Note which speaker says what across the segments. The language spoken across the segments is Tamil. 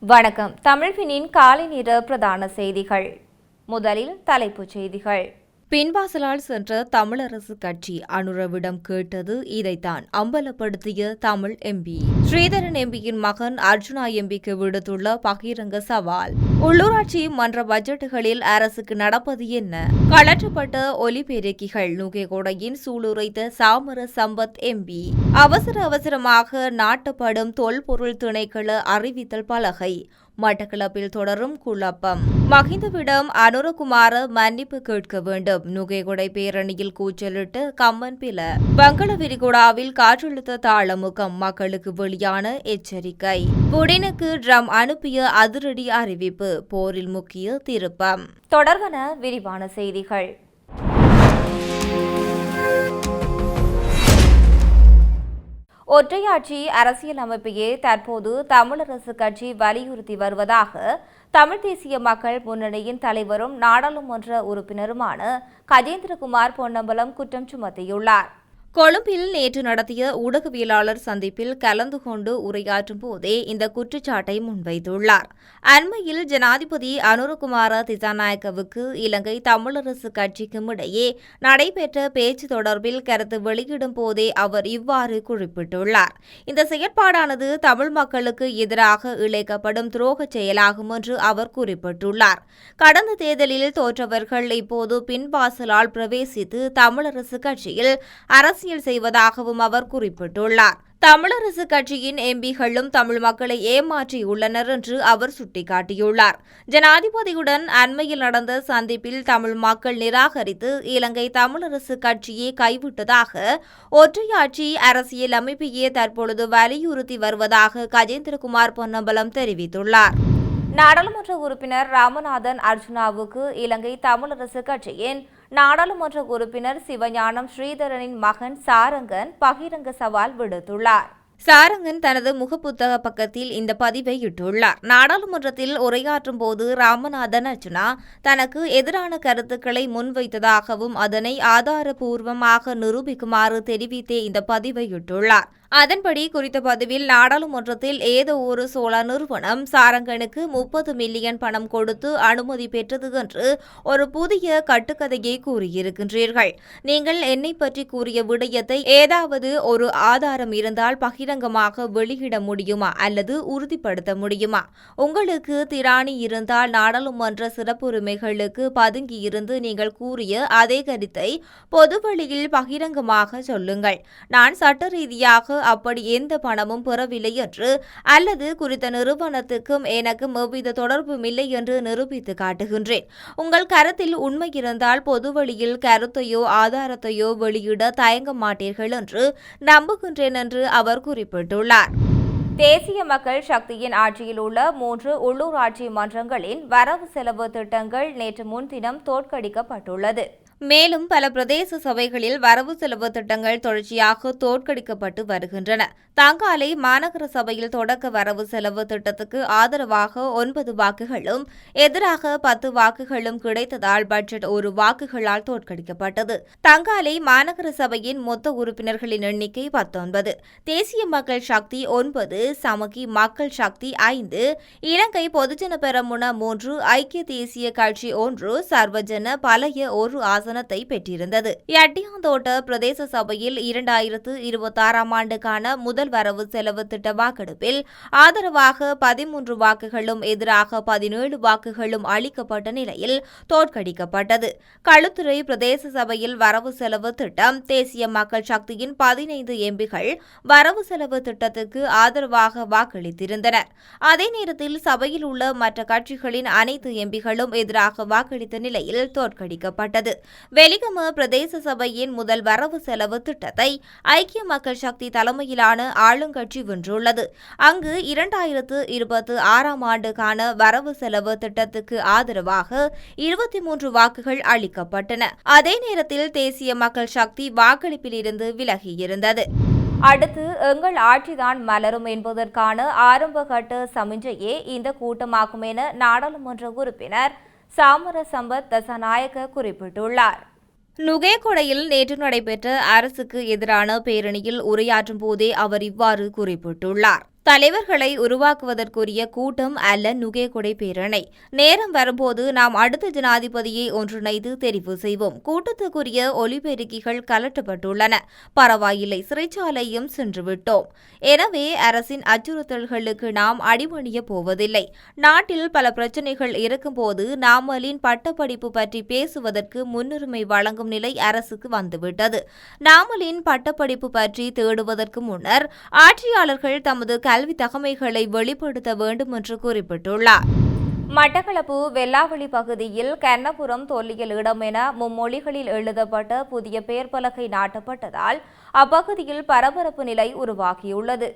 Speaker 1: வணக்கம். தமிழ்வினின் காலை நேர பிரதான செய்திகள். முதலில் தலைப்புச் செய்திகள். பின்வாசலால் சென்ற தமிழரசு கட்சி அனுரவிடம் கேட்டது இதைத்தான். அம்பலப்படுத்திய தமிழ் எம்பி. ஸ்ரீதரன் எம்பியின் மகன் அர்ஜுனா எம்பிக்கு விடுத்துள்ள பகிரங்க சவால். உள்ளூராட்சி மன்ற பட்ஜெட்டுகளில் அரசுக்கு நடப்பது என்ன? கலற்றப்பட்ட ஒலிபெருக்கிகள் நுகைகொடையின் சூளுரைத்த சாமர சம்பத் எம்பி. அவசர அவசரமாக நாட்டப்படும் தொல்பொருள் திணைக்கள அறிவித்தல் பலகை. மட்டக்களப்பில் தொடரும் குழப்பம். மகிந்தவிடம் அனுரகுமார மன்னிப்பு கேட்க வேண்டும். நுகைகொடை பேரணியில் கூச்சலிட்டு கம்மன் பில. வங்கள விரிகுடாவில் காற்றழுத்த தாளமுகம் மக்களுக்கு வெளியான எச்சரிக்கை. புடினுக்கு ட்ரம் அனுப்பிய அதிரடி அறிவிப்பு போரில் முக்கிய திருப்பம். தொடர்வன விரிவான செய்திகள். ஒற்றையாட்சி அரசியல் அமைப்பையே தற்போது தமிழரசு கட்சி வலியுறுத்தி வருவதாக தமிழ் தேசிய மக்கள் முன்னணியின் தலைவரும் நாடாளுமன்ற உறுப்பினருமான கஜேந்திரகுமார் பொன்னம்பலம் குற்றம் சுமத்தியுள்ளார். கொழும்பில் நேற்று நடத்திய ஊடகவியலாளர் சந்திப்பில் கலந்து கொண்டு உரையாற்றும் போதே இந்த குற்றச்சாட்டை முன்வைத்துள்ளார். அண்மையில் ஜனாதிபதி அனுரகுமார திசாநாயக்கவுக்கு இலங்கை தமிழரசு கட்சிக்கும் இடையே நடைபெற்ற பேச்சு தொடர்பில் கருத்து வெளியிடும் போதே அவர் இவ்வாறு குறிப்பிட்டுள்ளார். இந்த செயற்பாடானது தமிழ் மக்களுக்கு எதிராக இழைக்கப்படும் துரோகச் செயலாகும் என்று அவர் குறிப்பிட்டுள்ளார். கடந்த தேர்தலில் தோற்றவர்கள் இப்போது பின்வாசலால் பிரவேசித்து தமிழரசு கட்சியில் அரசியல் அரசியல் செய்வதாகவும் அவர் குறிப்பிட்டுள்ளார். தமிழரசு கட்சியின் எம்பிகளும் தமிழ் மக்களை ஏமாற்றியுள்ளனர் என்று அவர் சுட்டிக்காட்டியுள்ளார். ஜனாதிபதியுடன் அண்மையில் நடந்த சந்திப்பில் தமிழ் மக்கள் நிராகரித்து இலங்கை தமிழரசு கட்சியை கைவிட்டதாக ஒற்றையாட்சி அரசியல் அமைப்பையே தற்பொழுது வலியுறுத்தி வருவதாக கஜேந்திரகுமார் பொன்னம்பலம் தெரிவித்துள்ளார். நாடாளுமன்ற உறுப்பினர் ராமநாதன் அர்ஜுனாவுக்கு இலங்கை தமிழரசு கட்சியின் நாடாளுமன்ற உறுப்பினர் சிவஞானம் ஸ்ரீதரனின் மகன் சாரங்கன் பகிரங்க சவால் விடுத்துள்ளார். சாரங்கன் தனது முகப்புத்தக பக்கத்தில் இந்த பதிவை இட்டுள்ளார். நாடாளுமன்றத்தில் உரையாற்றும் போது ராமநாதன் அர்ஜுனா தனக்கு எதிரான கருத்துக்களை முன்வைத்ததாகவும் அதனை ஆதாரபூர்வமாக நிரூபிக்குமாறு தெரிவித்தே இந்த பதிவை இட்டுள்ளார். அதன்படி குறித்த பதிவில் நாடாளுமன்றத்தில் ஏதோ ஒரு சோழ நிறுவனம் சாரங்கனுக்கு முப்பது மில்லியன் பணம் கொடுத்து அனுமதி பெற்றது என்று ஒரு புதிய கட்டுக்கதையை கூறியிருக்கின்றீர்கள். நீங்கள் என்னை பற்றி கூறிய விடயத்தை ஏதாவது ஒரு ஆதாரம் இருந்தால் பகிரங்கமாக வெளியிட முடியுமா அல்லது உறுதிப்படுத்த முடியுமா? உங்களுக்கு திராணி இருந்தால் நாடாளுமன்ற சிறப்புரிமைகளுக்கு பதுங்கியிருந்து நீங்கள் கூறிய அதே கருத்தை பொதுவழியில் பகிரங்கமாக சொல்லுங்கள். நான் சட்ட ரீதியாக அப்படி எந்த பணமும் பெறவில்லை என்று அல்லது குறித்த நிறுவனத்துக்கும் எனக்கும் எவ்வித தொடர்பும் இல்லை என்று நிரூபித்து காட்டுகின்றேன். உங்கள் கருத்தில் உண்மை இருந்தால் பொதுவழியில் கருத்தையோ ஆதாரத்தையோ வெளியிட தயங்க மாட்டீர்கள் என்று நம்புகின்றேன் என்று அவர் குறிப்பிட்டுள்ளார். தேசிய மக்கள் சக்தியின் ஆட்சியில் உள்ள மூன்று உள்ளூராட்சி மன்றங்களின் வரவு செலவு திட்டங்கள் நேற்று முன்தினம் தோற்கடிக்கப்பட்டுள்ளது. மேலும் பல பிரதேச சபைகளில் வரவு செலவு திட்டங்கள் தொடர்ச்சியாக தோற்கடிக்கப்பட்டு வருகின்றன. தங்காலை மாநகர சபையில் தொடக்க வரவு செலவு திட்டத்துக்கு ஆதரவாக ஒன்பது வாக்குகளும் எதிராக பத்து வாக்குகளும் கிடைத்ததால் பட்ஜெட் ஒரு வாக்குகளால் தோற்கடிக்கப்பட்டது. தங்காலை மாநகர சபையின் மொத்த உறுப்பினர்களின் எண்ணிக்கை பத்தொன்பது. தேசிய மக்கள் சக்தி ஒன்பது சமகி மக்கள் சக்தி ஐந்து இலங்கை பொதுஜன பெரமுன மூன்று ஐக்கிய தேசிய கட்சி ஒன்று சர்வஜன பழைய ஒரு ஆசை சாசனத்தை பெற்றிருந்தது. எட்டியாந்தோட்ட பிரதேச சபையில் இரண்டாயிரத்து இருபத்தாறாம் ஆண்டுக்கான முதல் வரவு செலவு திட்ட வாக்கெடுப்பில் ஆதரவாக பதிமூன்று வாக்குகளும் எதிராக பதினேழு வாக்குகளும் அளிக்கப்பட்ட நிலையில் தோற்கடிக்கப்பட்டது. களுத்துறை பிரதேச சபையில் வரவு செலவு திட்டம் தேசிய மக்கள் சக்தியின் பதினைந்து எம்பிகள் வரவு செலவு திட்டத்துக்கு ஆதரவாக வாக்களித்திருந்தனர் அதே நேரத்தில் சபையில் உள்ள மற்ற கட்சிகளின் அனைத்து எம்பிகளும் எதிராக வாக்களித்த நிலையில் தோற்கடிக்கப்பட்டது. வெலிகம பிரதேச சபையின் முதல் வரவு செலவு திட்டத்தை ஐக்கிய மக்கள் சக்தி தலைமையிலான ஆளுங்கட்சி வென்றுள்ளது. அங்கு இரண்டாயிரத்து இருபத்தி ஆறாம் ஆண்டுக்கான வரவு செலவு திட்டத்துக்கு ஆதரவாக இருபத்தி மூன்று வாக்குகள் அளிக்கப்பட்டன. அதே நேரத்தில் தேசிய மக்கள் சக்தி வாக்களிப்பிலிருந்து விலகியிருந்தது. அடுத்து எங்கள் ஆட்சிதான் மலரும் என்பதற்கான ஆரம்பகட்ட சமிஞ்சையே இந்த கூட்டமாகும் என நாடாளுமன்ற உறுப்பினர் சாமர சம்பத் தசநாயக்க குறிப்பிட்டுள்ளார். நுகேகொடையில் நேற்று நடைபெற்ற அரசுக்கு எதிரான பேரணியில் உரையாற்றும் போதே அவர் இவ்வாறு குறிப்பிட்டுள்ளார். தலைவர்களை உருவாக்குவதற்குரிய கூட்டம் அல்ல நுகேகொடை பேரணை. நேரம் வரும்போது நாம் அடுத்த ஜனாதிபதியை ஒன்றிணைந்து தெரிவு செய்வோம். கூட்டத்துக்குரிய ஒலிபெருக்கிகள் கலட்டப்பட்டுள்ளன. பரவாயில்லை சிறைச்சாலையும் சென்றுவிட்டோம். எனவே அரசின் அச்சுறுத்தல்களுக்கு நாம் அடிபணிய போவதில்லை. நாட்டில் பல பிரச்சினைகள் இருக்கும்போது நாமலின் பட்டப்படிப்பு பற்றி பேசுவதற்கு முன்னுரிமை வழங்கும் நிலை அரசுக்கு வந்துவிட்டது. நாமலின் பட்டப்படிப்பு பற்றி தேடுவதற்கு முன்னர் ஆட்சியாளர்கள் தமது கல்வி தகமைகளை வெளிப்படுத்த வேண்டும் என்று குறிப்பிட்டுள்ளார். மட்டக்களப்பு வெள்ளாவளி பகுதியில் கண்ணபுரம் தொல்லியல் இடம் என மும்மொழிகளில் எழுதப்பட்ட புதிய பெயர் பலகை நாட்டப்பட்டதால் அப்பகுதியில் பரபரப்பு நிலை உருவாகியுள்ளது.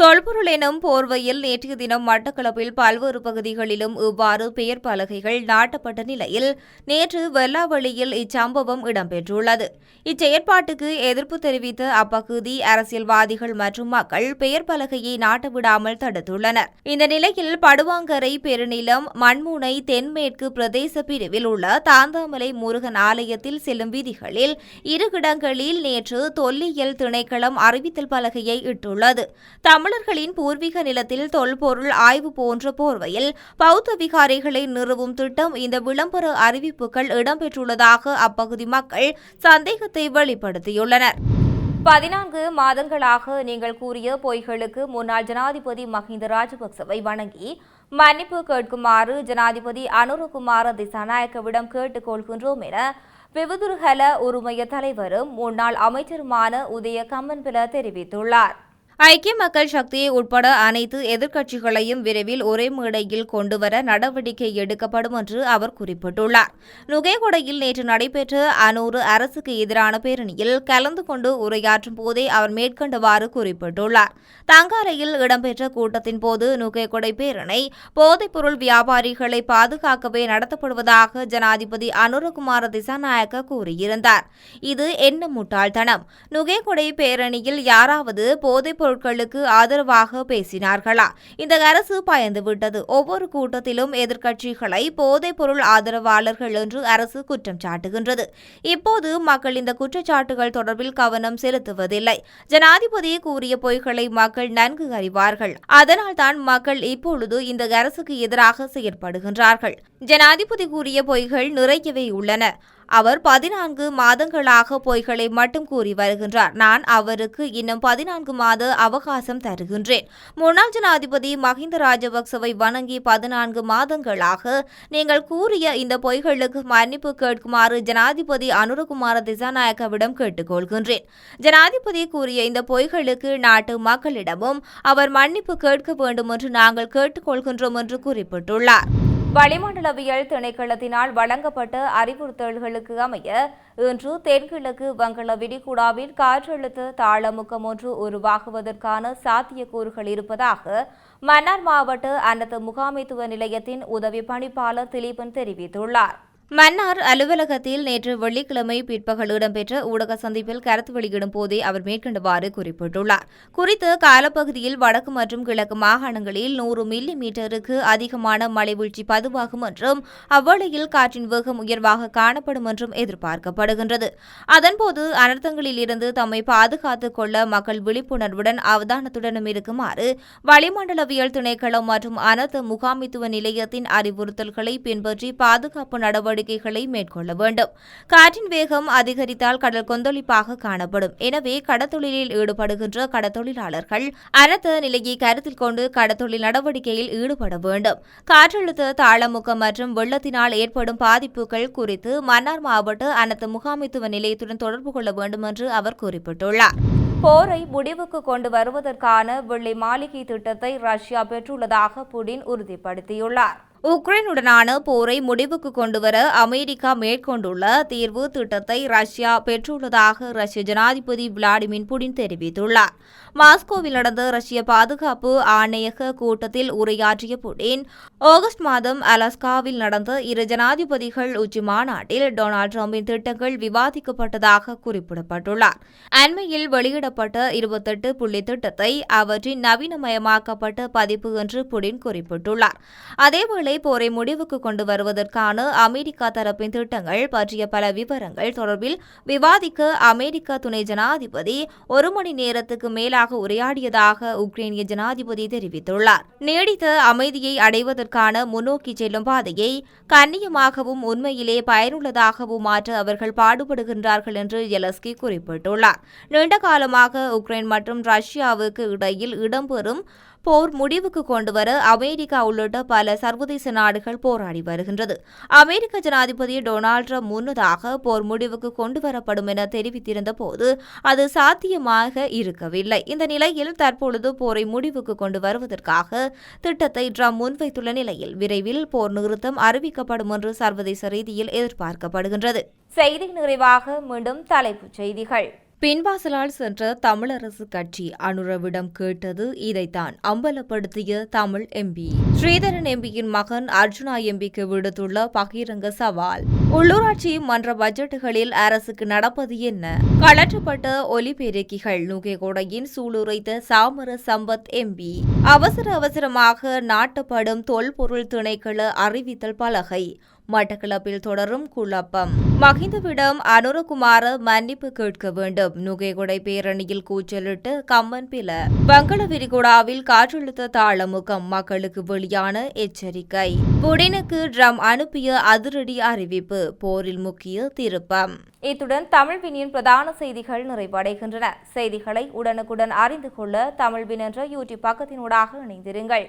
Speaker 1: தொல்பொருள் எனும் போர்வையில் நேற்றைய தினம் மட்டக்களப்பில் பல்வேறு பகுதிகளிலும் இவ்வாறு பெயர் பலகைகள் நாட்டப்பட்ட நிலையில் நேற்று வெள்ளாவளியில் இச்சம்பவம் இடம்பெற்றுள்ளது. இச்செயற்பாட்டுக்கு எதிர்ப்பு தெரிவித்த அப்பகுதி அரசியல்வாதிகள் மற்றும் மக்கள் பெயர் பலகையை நாட்டவிடாமல் தடுத்துள்ளனர். இந்த நிலையில் படுவாங்கரை பெருநிலம் மண்முனை தென்மேற்கு பிரதேச பிரிவில் உள்ள தாந்தாமலை முருகன் ஆலயத்தில் செல்லும் வீதிகளில் இரு இடங்களில் நேற்று தொல்லியல் திணைக்களம் அறிவித்தல் பலகையை இட்டுள்ளது. தமிழர்களின் பூர்வீக நிலத்தில் தொல்பொருள் ஆய்வு போன்ற போர்வையில் பௌத்த விகாரைகளை நிறுவும் திட்டம் இந்த விளம்பர அறிவிப்புகள் இடம்பெற்றுள்ளதாக அப்பகுதி மக்கள் சந்தேகத்தை வெளிப்படுத்தியுள்ளனர். பதினான்கு மாதங்களாக நீங்கள் கூறிய பொய்களுக்கு முன்னாள் ஜனாதிபதி மஹிந்த ராஜபக்சவை வணங்கி மன்னிப்பு கேட்குமாறு ஜனாதிபதி அனுரகுமார திசாநாயக்கவிடம் கேட்டுக்கொள்கின்றோம் என விவதுருகல உரிமைய தலைவரும் முன்னாள் அமைச்சருமான உதய கம்மன்பில தெரிவித்துள்ளார். ஐக்கிய மக்கள் சக்தியை உட்பட அனைத்து எதிர்க்கட்சிகளையும் விரைவில் ஒரே மேடையில் கொண்டுவர நடவடிக்கை எடுக்கப்படும் என்று அவர் குறிப்பிட்டுள்ளார். நுகேகொடையில் நேற்று நடைபெற்ற அனூறு அரசுக்கு எதிரான பேரணியில் கலந்து கொண்டு உரையாற்றும் போதே அவர் மேற்கண்டவாறு குறிப்பிட்டுள்ளார். தங்காலையில் இடம்பெற்ற கூட்டத்தின் போது நுகேகொடை பேரணி போதைப்பொருள் வியாபாரிகளை பாதுகாக்கவே நடத்தப்படுவதாக ஜனாதிபதி அனுரகுமார திசாநாயக்க கூறியிருந்தார். இது என்ன முட்டாள்தனம். நுகேகொடை பேரணியில் யாராவது போதைப்பொருள் பொருட்களுக்கு ஆதரவாக பேசினார்களா? இந்த அரசு பயந்துவிட்டது. ஒவ்வொரு கூட்டத்திலும் எதிர்க்கட்சிகளை போதைப் பொருள் ஆதரவாளர்கள் என்று அரசு குற்றம் சாட்டுகின்றது. இப்போது மக்கள் இந்த குற்றச்சாட்டுகள் தொடர்பில் கவனம் செலுத்துவதில்லை. ஜனாதிபதி கூறிய பொய்களை மக்கள் நன்கு அறிவார்கள். அதனால்தான் மக்கள் இப்பொழுது இந்த அரசுக்கு எதிராக செயற்படுகின்றார்கள். ஜனாதிபதி கூறிய பொய்கள் நிறையவே உள்ளன. அவர் பதினான்கு மாதங்களாக பொய்களை மட்டும் கூறி வருகின்றார். நான் அவருக்கு இன்னும் பதினான்கு மாத அவகாசம் தருகின்றேன். முன்னாள் ஜனாதிபதி மஹிந்த ராஜபக்சவை வணங்கி பதினான்கு மாதங்களாக நீங்கள் கூறிய இந்த பொய்களுக்கு மன்னிப்பு கேட்குமாறு ஜனாதிபதி அனுரகுமார திசாநாயக்கவிடம் கேட்டுக்கொள்கின்றேன். ஜனாதிபதி கூறிய இந்த பொய்களுக்கு நாட்டு மக்களிடமும் அவர் மன்னிப்பு கேட்க வேண்டும் என்று நாங்கள் கேட்டுக்கொள்கின்றோம் என்று குறிப்பிட்டுள்ளார். வளிமண்டலவியல் திணைக்களத்தினால் வழங்கப்பட்ட அறிவுறுத்தல்களுக்கு அமைய இன்று தென்கிழக்கு வங்கள விடிகுடாவில் காற்றழுத்த தாளமுக்கம் ஒன்று உருவாகுவதற்கான சாத்தியக்கூறுகள் இருப்பதாக மன்னார் மாவட்ட அனைத்து முகாமைத்துவ நிலையத்தின் உதவி பணிப்பாளர் திலீபன் தெரிவித்துள்ளார். மன்னார் அலுவலகத்தில் நேற்று வெள்ளிக்கிழமை பிற்பகல் இடம்பெற்ற ஊடக சந்திப்பில் கருத்து வெளியிடும் போதே அவர் மேற்கண்டவாறு குறிப்பிட்டுள்ளார். குறித்த காலப்பகுதியில் வடக்கு மற்றும் கிழக்கு மாகாணங்களில் நூறு மில்லி மீட்டருக்கு அதிகமான மழை வீழ்ச்சி பதிவாகும் என்றும் அவ்வளையில் காற்றின் வேகம் உயர்வாக காணப்படும் என்றும் எதிர்பார்க்கப்படுகின்றது. அதன்போது அனர்த்தங்களில் இருந்து தம்மை பாதுகாத்துக் கொள்ள மக்கள் விழிப்புணர்வுடன் அவதானத்துடனும் இருக்குமாறு வளிமண்டலவியல் திணைக்களம் மற்றும் அனர்த்த முகாமித்துவ நிலையத்தின் அறிவுறுத்தல்களை பின்பற்றி பாதுகாப்பு நடவடிக்கை நடவடிக்கைகளை மேற்கொள்ள வேண்டும். காற்றின் வேகம் அதிகரித்தால் கடல் கொந்தளிப்பாக காணப்படும். எனவே கடத்தொழிலில் ஈடுபடுகின்ற கடத்தொழிலாளர்கள் அனர்த்த நிலையை கருத்தில் கொண்டு கடத்தொழில் நடவடிக்கையில் ஈடுபட வேண்டும். காற்றழுத்த தாளமுகம் மற்றும் வெள்ளத்தினால் ஏற்படும் பாதிப்புகள் குறித்து மன்னார் மாவட்ட அனர்த்த முகாமைத்துவ நிலையத்துடன் தொடர்பு கொள்ள வேண்டும் என்று அவர் குறிப்பிட்டுள்ளார். போரை முடிவுக்கு கொண்டு வருவதற்கான வெள்ளை மாளிகை திட்டத்தை ரஷ்யா பெற்றுள்ளதாக புடின் உறுதிப்படுத்தியுள்ளார். உக்ரைனுடனான போரை முடிவுக்கு கொண்டுவர அமெரிக்கா மேற்கொண்டுள்ள தீர்வு திட்டத்தை ரஷ்யா பெற்றுள்ளதாக ரஷ்ய ஜனாதிபதி விளாடிமிர் புடின் தெரிவித்துள்ளார். மாஸ்கோவில் நடந்த ரஷ்ய பாதுகாப்பு ஆணையக கூட்டத்தில் உரையாற்றிய புடின் ஆகஸ்ட் மாதம் அலாஸ்காவில் நடந்த இரு ஜனாதிபதிகள் உச்சி மாநாட்டில் டொனால்டு டிரம்பின் திட்டங்கள் விவாதிக்கப்பட்டதாக குறிப்பிடப்பட்டுள்ளார். அண்மையில் வெளியிடப்பட்ட இருபத்தெட்டு புள்ளி திட்டத்தை அவற்றின் நவீனமயமாக்கப்பட்ட பதிப்பு என்று புடின் குறிப்பிட்டுள்ளார். அதேவேளை வேளை போரை முடிவுக்கு கொண்டு வருவதற்கான அமெரிக்கா தரப்பின் திட்டங்கள் பற்றிய பல விவரங்கள் தொடர்பில் விவாதிக்க அமெரிக்க துணை ஜனாதிபதி ஒரு மணி நேரத்துக்கு மேலாக உரையாடியதாக உக்ரைனிய ஜனாதிபதி தெரிவித்துள்ளார். நீடித்த அமைதியை அடைவதற்கான முன்னோக்கி செல்லும் பாதையை கண்ணியமாகவும் உண்மையிலே பயனுள்ளதாகவும் மாற்ற அவர்கள் பாடுபடுகின்றார்கள் என்று எலஸ்கி குறிப்பிட்டுள்ளார். நீண்ட காலமாக உக்ரைன் மற்றும் ரஷ்யாவுக்கு இடையில் இடம்பெறும் போர் முடிவுக்கு கொண்டுவர அமெரிக்கா உள்ளிட்ட பல சர்வதேச நாடுகள் போராடி வருகின்றது. அமெரிக்க ஜனாதிபதி டொனால்ட் ட்ரம்ப் முன்னதாக போர் முடிவுக்கு கொண்டுவரப்படும் என தெரிவித்திருந்த போது அது சாத்தியமாக இருக்கவில்லை. இந்த நிலையில் தற்பொழுது போரை முடிவுக்கு கொண்டு வருவதற்காக திட்டத்தை ட்ரம்ப் முன்வைத்துள்ள நிலையில் விரைவில் போர் நிறுத்தம் அறிவிக்கப்படும் என்று சர்வதேச ரீதியில் எதிர்பார்க்கப்படுகின்றது. செய்தி நிறைவாக மீண்டும் தலைப்புச் செய்திகள். பின்வாசலால் சென்ற தமிழரசு கட்சி அனுரவிடம் கேட்டது இதைத்தான் அம்பலப்படுத்திய தமிழ் எம்பி. ஸ்ரீதரன் எம்பியின் மகன் அர்ஜுனா எம்பிக்கு விடுத்துள்ள பகிரங்க சவால். உள்ளூராட்சி மன்ற பட்ஜெட்டுகளில் அரசுக்கு நடப்பது என்ன? கலற்றப்பட்ட ஒலிபெருக்கிகள் நுகேகொடையின் சூளுரைத்த சாமர சம்பத் எம்பி. அவசர அவசரமாக நாட்டப்படும் தொல்பொருள் திணைக்கள அறிவித்தல் பலகை. மட்டக்களப்பில் தொடரும் குழப்பம். மகிந்தவிடம் அனுரகுமார மன்னிப்பு கேட்க வேண்டும். நுகைகுடை பேரணியில் கூச்சலிட்டு கம்மன் பில. பங்கள விரிகுடாவில் காற்றழுத்த தாளமுகம் மக்களுக்கு வெளியான எச்சரிக்கை. புடினுக்கு ட்ரம் அனுப்பிய அதிரடி அறிவிப்பு போரில் முக்கிய திருப்பம். இத்துடன் தமிழ் வினியின் பிரதான செய்திகள் நிறைவடைகின்றன. செய்திகளை உடனுக்குடன் அறிந்து கொள்ள தமிழ் வின் என்ற யூடியூப் பக்கத்தினூடாக இணைந்திருங்கள்.